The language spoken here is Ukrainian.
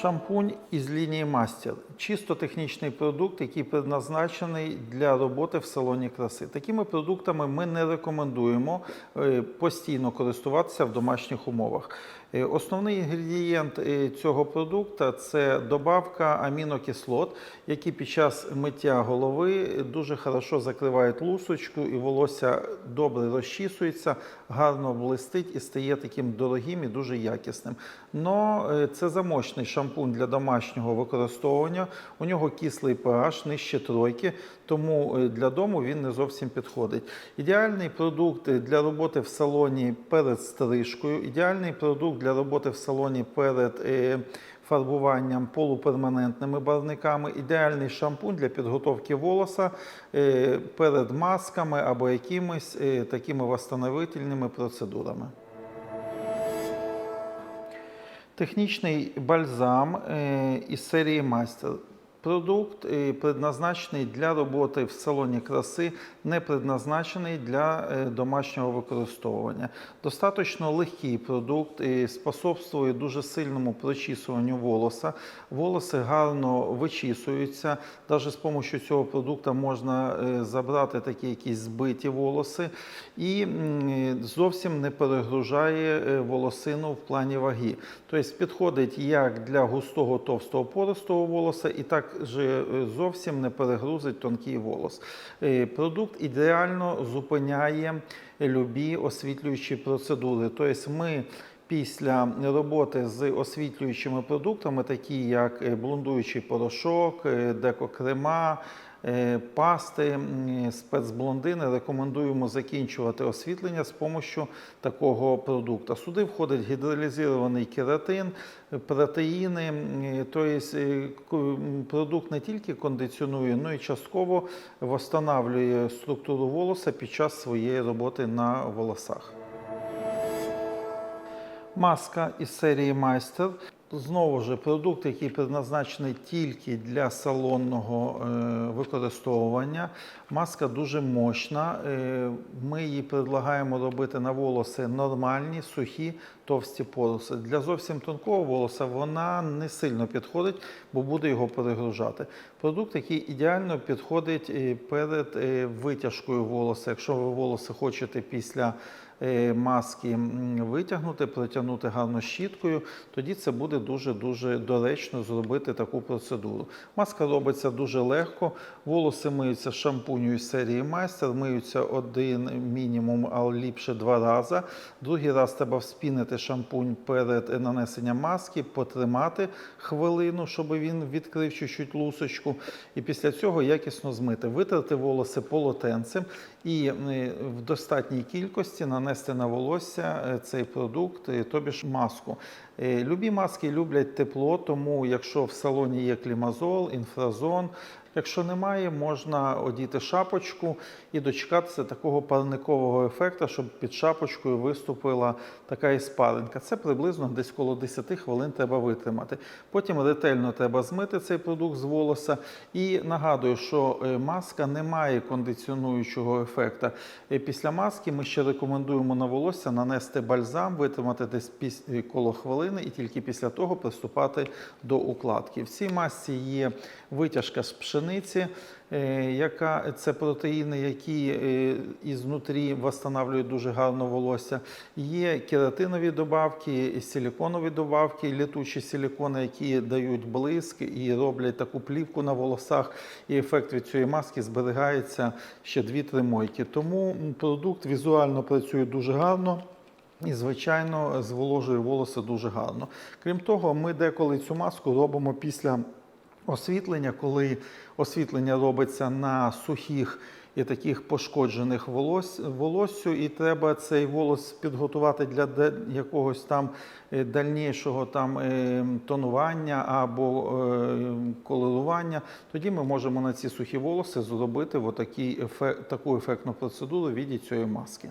Шампунь із лінії Мастер чисто технічний продукт, який предназначений для роботи в салоні краси. Такими продуктами ми не рекомендуємо е, постійно користуватися в домашніх умовах. Е, Основний інгредієнт е, цього продукту це добавка амінокислот, які під час миття голови дуже хорошо закривають лусочку, і волосся добре розчісується, гарно блистить і стає таким дорогим і дуже якісним. Но це замочний шампунь для домашнього використовування. У нього кислий pH, нижче тройки, тому е, для дому він не зовсім підходить. Ідеальний продукт для роботи в салоні перед стрижкою, ідеальний продукт для роботи в салоні перед е, фарбуванням полуперманентними барвниками, ідеальний шампунь для підготовки волоса е, перед масками або якимись такими восстановительними процедурами. Технічний бальзам е, із серії Мастер. Продукт е, предназначений для роботи в салоні краси, не предназначений для е, домашнього використовування. Достаточно легкий продукт, способствує дуже сильному прочісуванню волоса. Волоси гарно вичісуються. Навіть з допомогою цього продукту можна е, забрати такі якісь збиті волоси і зовсім не перегружає волосину в плані ваги. Тобто підходить як для густого товстого пористого волоса, і також е, зовсім не перегрузить тонкий волос. Е, Продукт ідеально зупиняє любі освітлюючі процедури. Тобто ми Після роботи з освітлюючими продуктами, такі як блундуючий блондуючий порошок, е, декокрема, е, пасти, спецблондини, рекомендуємо закінчувати освітлення з допомогою такого продукту. Сюди входить гідролізований кератин, протеїни. Тобто е, продукт не тільки кондиціонує, але й частково встановлює структуру волоса під час своєї роботи на волосах. Маска із серії Майстер. Знову ж продукт, який призначений тільки для салонного е, використовування. Маска дуже мощна. Е, ми її предлагаємо робити на волоси нормальні, сухі, товсті поруси. Для зовсім тонкого волоса вона не сильно підходить, бо буде його перегружати. Продукт, який ідеально підходить е, перед витяжкою волоса. Якщо ви волоси хочете після маски витягнути, протягнути гарно щіткою, тоді це буде дуже-дуже доречно зробити таку процедуру. Маска робиться дуже легко, волоси миються шампуню із серії майстер, миються один мінімум, а ліпше два рази. Другий раз треба вспінити шампунь перед нанесенням маски, потримати хвилину, щоб він відкрив чуть-чуть лусочку, і після цього якісно змити, витерти волоси полотенцем і е, в достатній кількості нанести на волосся е, цей продукт, тобі ж маску. Е, Любі маски люблять тепло, тому якщо в салоні є клімазол, інфразон, якщо немає, можна одіти шапочку і дочекатися такого парникового ефекту, щоб під шапочкою виступила така іспаринка. Це приблизно десь коло 10 хвилин треба витримати. Потім ретельно треба змити цей продукт з волоса. І нагадую, що е, маска не має кондиціонуючого ефекту. Е, Після маски ми ще рекомендуємо на волосся нанести бальзам, витримати десь е, коло хвилини і тільки після того приступати до укладки. В цій масці є витяжка з пшениці, е, яка це протеїни, які е, ізнутрі встановлюють дуже гарно волосся. Є кератинові добавки, силіконові добавки, літучі силікони, які дають блиск і роблять таку плівку на волосах. І ефект від цієї маски зберігається ще 2-3 мойки. Тому продукт візуально працює дуже гарно. І, звичайно, зволожує волоси дуже гарно. Крім того, ми деколи цю маску робимо після освітлення, коли освітлення робиться на сухих і таких пошкоджених волос, волоссю, і треба цей волос підготувати для якогось там е, дальнішого там е, тонування або е, колорування. Тоді ми можемо на ці сухі волоси зробити отакий ефе- таку ефектну процедуру в віді цієї маски.